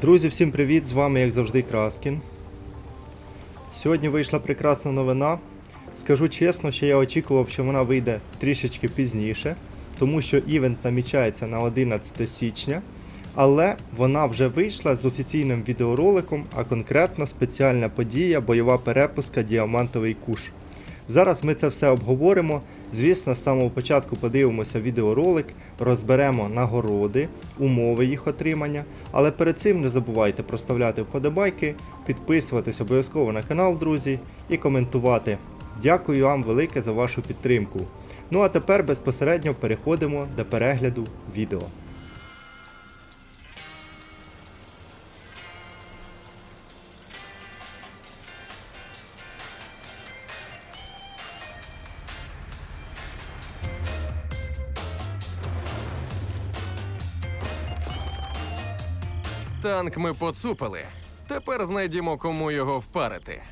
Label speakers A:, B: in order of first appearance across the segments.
A: Друзі, всім привіт! З вами, як завжди, Краскін. Сьогодні вийшла прекрасна новина. Скажу чесно, що я очікував, що вона вийде трішечки пізніше, тому що івент намічається на 11 січня. Але вона вже вийшла з офіційним відеороликом, а конкретно спеціальна подія бойова перепустка Діамантовий куш. Зараз ми це все обговоримо. Звісно, з самого початку подивимося відеоролик, розберемо нагороди, умови їх отримання. Але перед цим не забувайте проставляти вподобайки, підписуватись обов'язково на канал, друзі, і коментувати. Дякую вам велике за вашу підтримку. Ну а тепер безпосередньо переходимо до перегляду відео.
B: Танк ми поцупили. Тепер знайдімо, кому його впарити.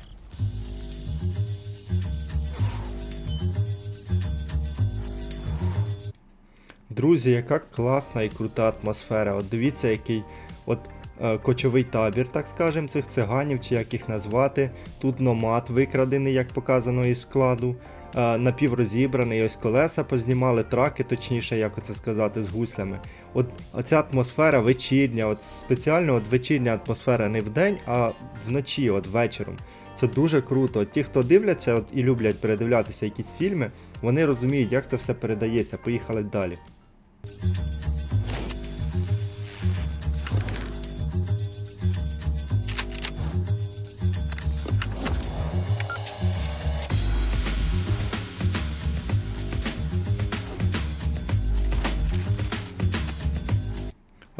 A: Друзі, яка класна і крута атмосфера. От дивіться, який от е, кочовий табір, так скажем, цих циганів, чи як їх назвати. Тут номад викрадений, як показано із складу. Е, напіврозібраний, ось колеса познімали, траки, точніше, як оце сказати, з гуслями. От оця атмосфера вечірня, от спеціально от вечірня атмосфера не вдень, а вночі, от вечором. Це дуже круто. От ті, хто дивляться от, і люблять передивлятися якісь фільми, вони розуміють, як це все передається. Поїхали далі.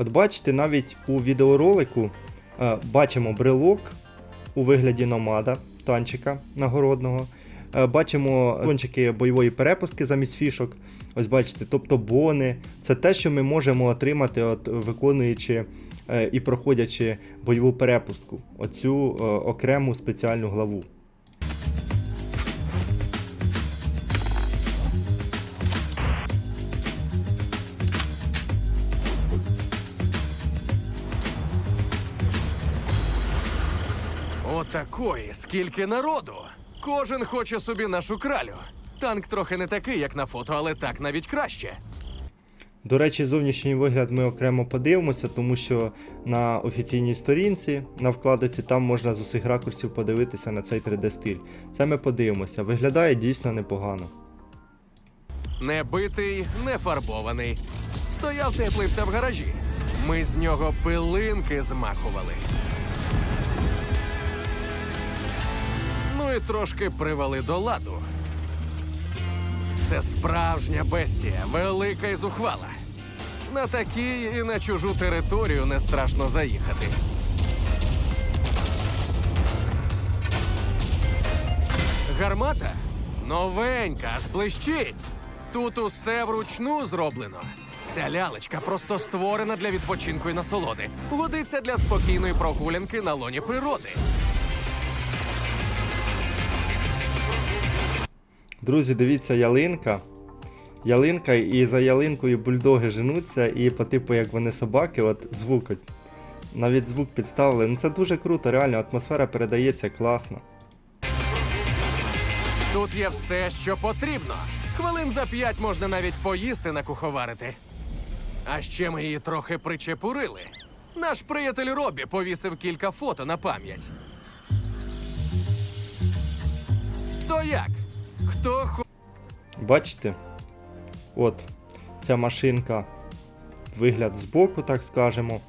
A: От бачите, навіть у відеоролику е, бачимо брелок у вигляді номада, танчика нагородного. Е, бачимо кончики бойової перепустки замість фішок. Ось бачите, тобто бони. Це те, що ми можемо отримати, от, виконуючи е, і проходячи бойову перепустку. Оцю е, окрему спеціальну главу.
B: Отакої, скільки народу. Кожен хоче собі нашу кралю. Танк трохи не такий, як на фото, але так навіть краще.
A: До речі, зовнішній вигляд ми окремо подивимося, тому що на офіційній сторінці, на вкладиці, там можна з усіх ракурсів подивитися на цей 3D-стиль. Це ми подивимося. Виглядає дійсно непогано.
B: Не битий, не фарбований. Стояв теплився в гаражі. Ми з нього пилинки змахували. Ну і трошки привели до ладу. Це справжня бестія, велика і зухвала. На такій і на чужу територію не страшно заїхати. Гармата новенька, аж блищить. Тут усе вручну зроблено. Ця лялечка просто створена для відпочинку і насолоди. Годиться для спокійної прогулянки на лоні природи.
A: Друзі, дивіться, ялинка. Ялинка і за ялинкою бульдоги женуться, і по типу, як вони собаки, от звук. Навіть звук підставили. Ну це дуже круто, реально, атмосфера передається класно.
B: Тут є все, що потрібно. Хвилин за п'ять можна навіть поїсти накуховарити. А ще ми її трохи причепурили. Наш приятель Робі повісив кілька фото на пам'ять. То як? Хто хо...
A: Бачите? От, ця машинка, вигляд збоку, так скажемо,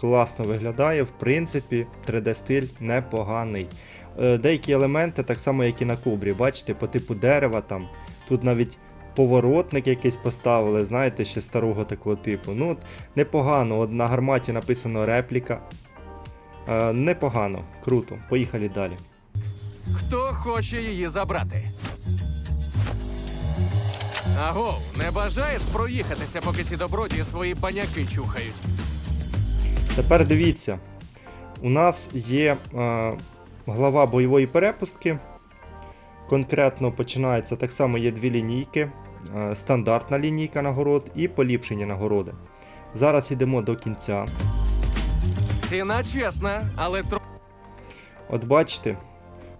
A: класно виглядає. В принципі, 3D-стиль непоганий. Е, Деякі елементи, так само, як і на кобрі, бачите, по типу дерева там. Тут навіть поворотник якийсь поставили, знаєте, ще старого такого типу. Ну, от, непогано. От на гарматі написано репліка. Е, непогано, круто. Поїхали далі.
B: Хто хоче її забрати? Аго, не бажаєш проїхатися, поки ці добродії свої баняки чухають?
A: Тепер дивіться, у нас є е, глава бойової перепустки. Конкретно починається так само є дві лінійки: е, стандартна лінійка нагород і поліпшені нагороди. Зараз йдемо до кінця.
B: Ціна чесна, але тро...
A: От бачите,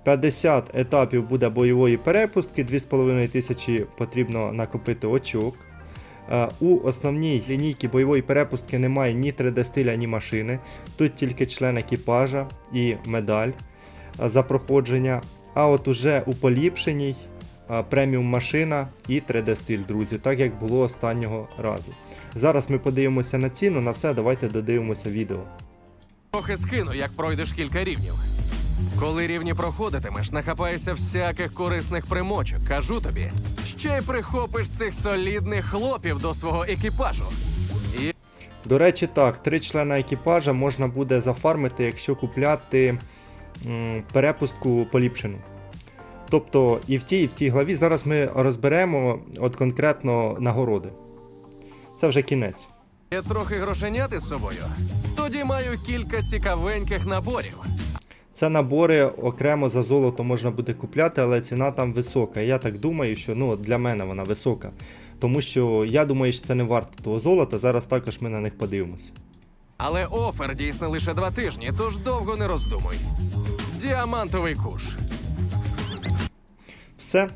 A: 50 етапів буде бойової перепустки, 2500 потрібно накопити очок. Е, У основній лінійці бойової перепустки немає ні 3D стиля, ні машини. Тут тільки член екіпажа і медаль е, за проходження. А от уже у поліпшеній е, преміум машина і 3D стиль, друзі, так як було останнього разу. Зараз ми подивимося на ціну, на все давайте додивимося відео.
B: трохи скину, як пройдеш кілька рівнів. Коли рівні проходитимеш, нахапаєшся всяких корисних примочок, кажу тобі. Ще й прихопиш цих солідних хлопів до свого екіпажу. І
A: До речі, так, три члена екіпажа можна буде зафармити, якщо купляти м, перепустку поліпшену. Тобто і в тій, і в тій главі зараз ми розберемо от конкретно нагороди. Це вже кінець.
B: є трохи грошеняти з собою. Тоді маю кілька цікавеньких наборів.
A: Це набори окремо за золото можна буде купляти, але ціна там висока. Я так думаю, що ну, для мене вона висока. Тому що я думаю, що це не варто того золота. Зараз також ми на них подивимося.
B: Але офер дійсне лише два тижні, тож довго не роздумуй. Діамантовий куш.
A: Все,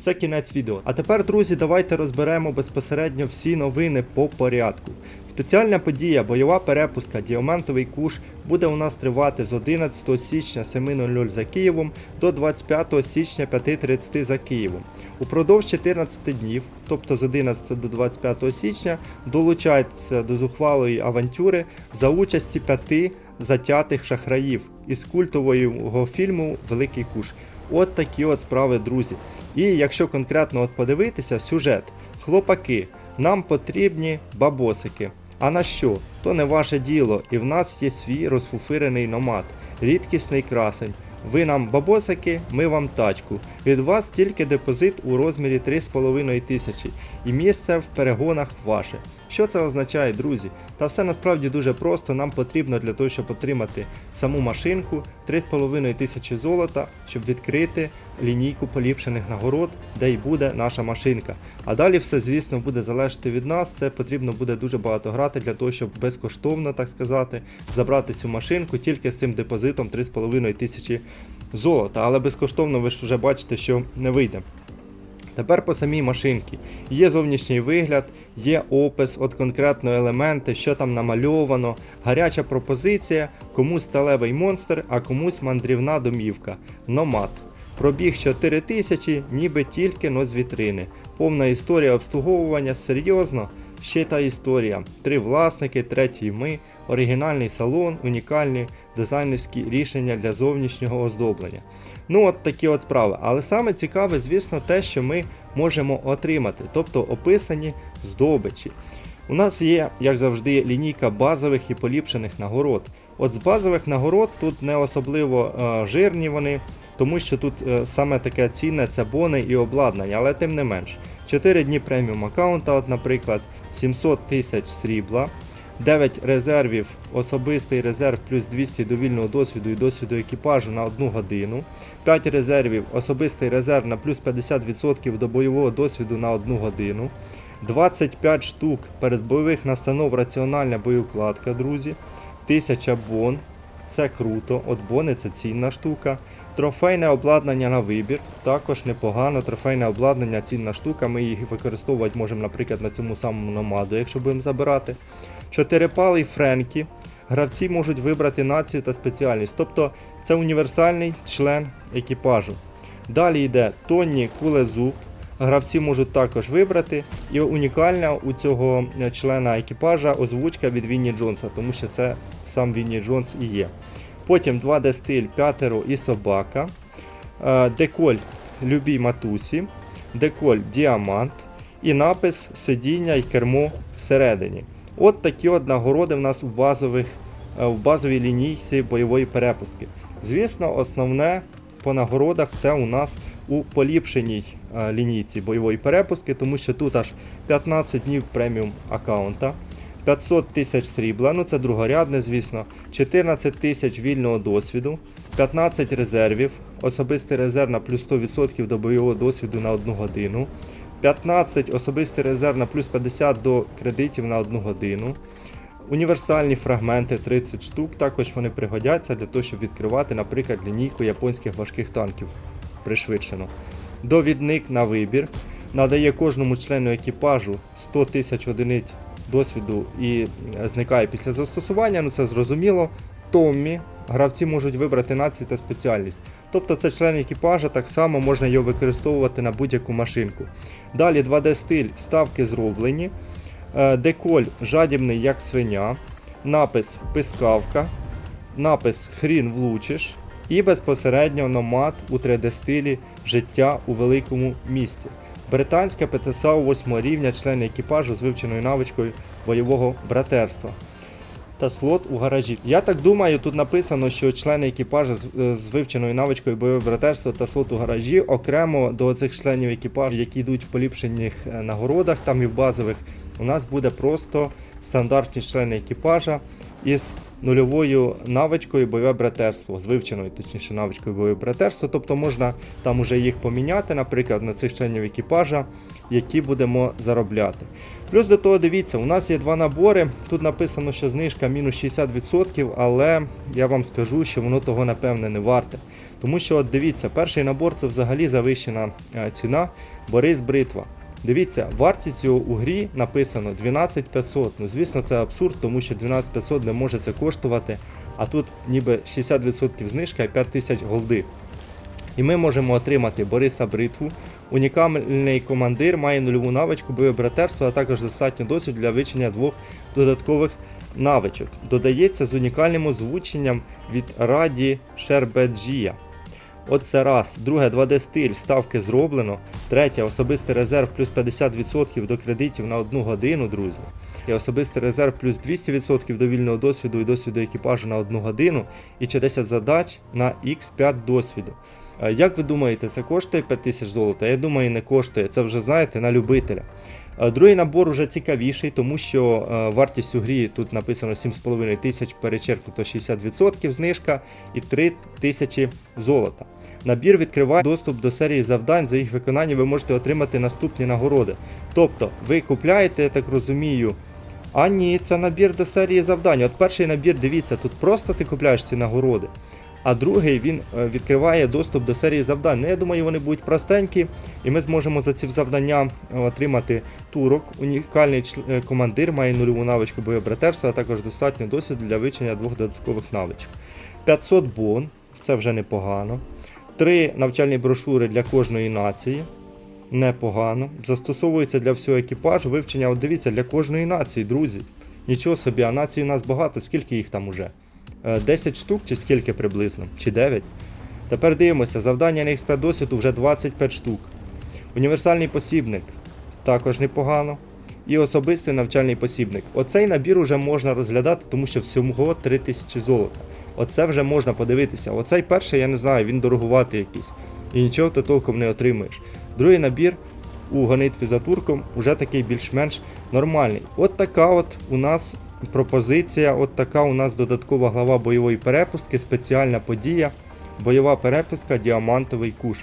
A: це кінець відео. А тепер, друзі, давайте розберемо безпосередньо всі новини по порядку. Спеціальна подія, бойова перепустка, діамантовий куш буде у нас тривати з 11 січня 7.00 за Києвом до 25 січня 5.30 за Києвом. Упродовж 14 днів, тобто з 11 до 25 січня, долучайтеся до зухвалої авантюри за участі п'яти затятих шахраїв із культового фільму Великий Куш. От такі от справи, друзі. І якщо конкретно от подивитися сюжет, хлопаки, нам потрібні бабосики. А на що? То не ваше діло, і в нас є свій розфуфирений номад, рідкісний красень. Ви нам бабосики, ми вам тачку. Від вас тільки депозит у розмірі 3,5 тисячі і місце в перегонах ваше. Що це означає, друзі? Та все насправді дуже просто. Нам потрібно для того, щоб отримати саму машинку 3,5 тисячі золота, щоб відкрити лінійку поліпшених нагород, де й буде наша машинка. А далі все, звісно, буде залежати від нас. Це потрібно буде дуже багато грати для того, щоб безкоштовно, так сказати, забрати цю машинку тільки з цим депозитом 3,5 тисячі золота. Але безкоштовно ви ж вже бачите, що не вийде. Тепер по самій машинці. Є зовнішній вигляд, є опис, от конкретно елементи, що там намальовано, гаряча пропозиція, комусь сталевий монстр, а комусь мандрівна домівка. Номад. Пробіг 4000, ніби тільки но з вітрини. Повна історія обслуговування, серйозно. Ще та історія. Три власники, третій ми, оригінальний салон, унікальні дизайнерські рішення для зовнішнього оздоблення. Ну, от такі от справи. Але саме цікаве, звісно, те, що ми можемо отримати, тобто описані здобичі. У нас є, як завжди, лінійка базових і поліпшених нагород. От з базових нагород тут не особливо е, жирні вони, тому що тут е, саме таке цінне це бони і обладнання, але тим не менш. 4 дні преміум аккаунта, от, наприклад, 700 тисяч срібла. 9 резервів, особистий резерв плюс 200 довільного досвіду і досвіду екіпажу на 1 годину. 5 резервів, особистий резерв на плюс 50% до бойового досвіду на 1 годину. 25 штук передбойових настанов раціональна боєукладка, друзі. 1000 бон. Це круто. От бони це цінна штука. Трофейне обладнання на вибір. Також непогано. Трофейне обладнання цінна штука. Ми їх використовувати можемо, наприклад, на цьому самому номаду, якщо будемо забирати. Чотирипалий Френкі. Гравці можуть вибрати націю та спеціальність. Тобто це універсальний член екіпажу. Далі йде Тонні Кулезуб. Гравці можуть також вибрати. І унікальна у цього члена екіпажа озвучка від Вінні Джонса, тому що це сам Вінні Джонс і є. Потім 2D стиль п'ятеро і собака. Е, Деколь любій матусі. Деколь діамант. І напис сидіння і кермо всередині. От такі от нагороди в нас в, базових, е, в базовій лінійці бойової перепустки. Звісно, основне по нагородах це у нас у поліпшеній е, лінійці бойової перепустки, тому що тут аж 15 днів преміум аккаунта. 500 тисяч срібла, ну це другорядне, звісно, 14 тисяч вільного досвіду, 15 резервів, особистий резерв на плюс 100% до бойового досвіду на 1 годину, 15 особистий резерв на плюс 50 до кредитів на 1 годину, Універсальні фрагменти 30 штук, також вони пригодяться для того, щоб відкривати, наприклад, лінійку японських важких танків пришвидшено. Довідник на вибір надає кожному члену екіпажу 100 тисяч одиниць досвіду і е, зникає після застосування, ну це зрозуміло. Томмі гравці можуть вибрати націю та спеціальність. Тобто це член екіпажа, так само можна його використовувати на будь-яку машинку. Далі 2D стиль, ставки зроблені. Е, Деколь жадібний як свиня, напис пискавка, напис хрін влучиш і безпосередньо номад у 3D стилі життя у великому місті. Британська ПТСАУ 8 рівня, члени екіпажу з вивченою навичкою бойового братерства. Та слот у гаражі. Я так думаю, тут написано, що члени екіпажу з, е, вивченою навичкою бойове братерство та слот у гаражі окремо до цих членів екіпажу, які йдуть в поліпшених е, нагородах, там і в базових, у нас буде просто стандартні члени екіпажа із нульовою навичкою бойове братерство, з вивченою, точніше, навичкою бойове братерство. Тобто можна там уже їх поміняти, наприклад, на цих членів екіпажа, які будемо заробляти. Плюс до того, дивіться, у нас є два набори. Тут написано, що знижка мінус 60%, але я вам скажу, що воно того напевне не варте. Тому що, от дивіться, перший набор це взагалі завищена е, ціна Борис Бритва. Дивіться, вартість його у грі написано 12500. Ну, звісно, це абсурд, тому що 12500 не може це коштувати. А тут ніби 60% знижка і 5000 голди. І ми можемо отримати Бориса Бритву. Унікальний командир має нульову навичку бойове братерство, а також достатньо досвід для вивчення двох додаткових навичок. Додається з унікальним озвученням від Раді Шербеджія. Оце раз. Друге 2D стиль, ставки зроблено. Третє особистий резерв плюс 50% до кредитів на одну годину, друзі. І особистий резерв плюс 200% до вільного досвіду і досвіду екіпажу на одну годину. І ще 10 задач на X5 досвіду. Е, Як ви думаєте, це коштує 5000 золота? Я думаю, не коштує. Це вже знаєте на любителя. Е, Другий набор уже цікавіший, тому що е, вартість у грі тут написано 7,5 тисяч, перечеркнуто 60% знижка і 3 тисячі золота. Набір відкриває доступ до серії завдань. За їх виконання ви можете отримати наступні нагороди. Тобто, ви купляєте, я так розумію. А ні, це набір до серії завдань. От перший набір, дивіться, тут просто ти купляєш ці нагороди. А другий він е, відкриває доступ до серії завдань. Ну, я думаю, вони будуть простенькі, і ми зможемо за ці завдання е, отримати турок. Унікальний е, командир має нульову навичку боєбратерства, а також достатньо досвіду для вивчення двох додаткових навичок. 500 бон, це вже непогано. Три навчальні брошури для кожної нації. Непогано. Застосовується для всього екіпажу. Вивчення, от дивіться, для кожної нації, друзі. Нічого собі, а націй у нас багато, скільки їх там уже? Е, 10 штук чи скільки приблизно? Чи 9? Тепер дивимося, завдання на експерт досвіду вже 25 штук. Універсальний посібник також непогано. І особистий навчальний посібник. Оцей набір вже можна розглядати, тому що всього 3000 золота. Оце вже можна подивитися. Оцей перший, я не знаю, він дорогуватий якийсь. І нічого ти толком не отримуєш. Другий набір у гонитві за турком вже такий більш-менш нормальний. От така от у нас пропозиція, от така у нас додаткова глава бойової перепустки, спеціальна подія, бойова перепустка, діамантовий куш.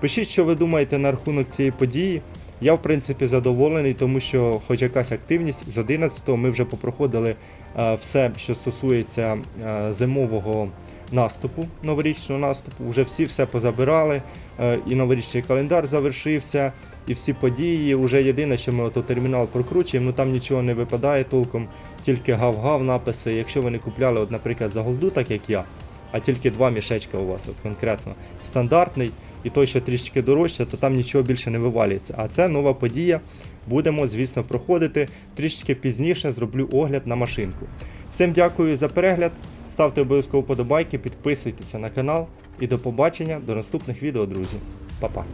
A: Пишіть, що ви думаєте на рахунок цієї події. Я, в принципі, задоволений, тому що хоч якась активність з 11-го ми вже попроходили е, все, що стосується е, зимового наступу, новорічного наступу. Вже всі все позабирали, е, і новорічний календар завершився, і всі події. Уже єдине, що ми ото термінал прокручуємо, ну там нічого не випадає толком, тільки гав-гав написи. Якщо ви не купляли, от, наприклад, за голду, так як я, а тільки два мішечка у вас от, конкретно стандартний. І той, що трішки дорожче, то там нічого більше не вивалюється. А це нова подія. Будемо, звісно, проходити. Трішки пізніше зроблю огляд на машинку. Всім дякую за перегляд. Ставте обов'язково подобайки, підписуйтеся на канал і до побачення до наступних відео, друзі. Па-па.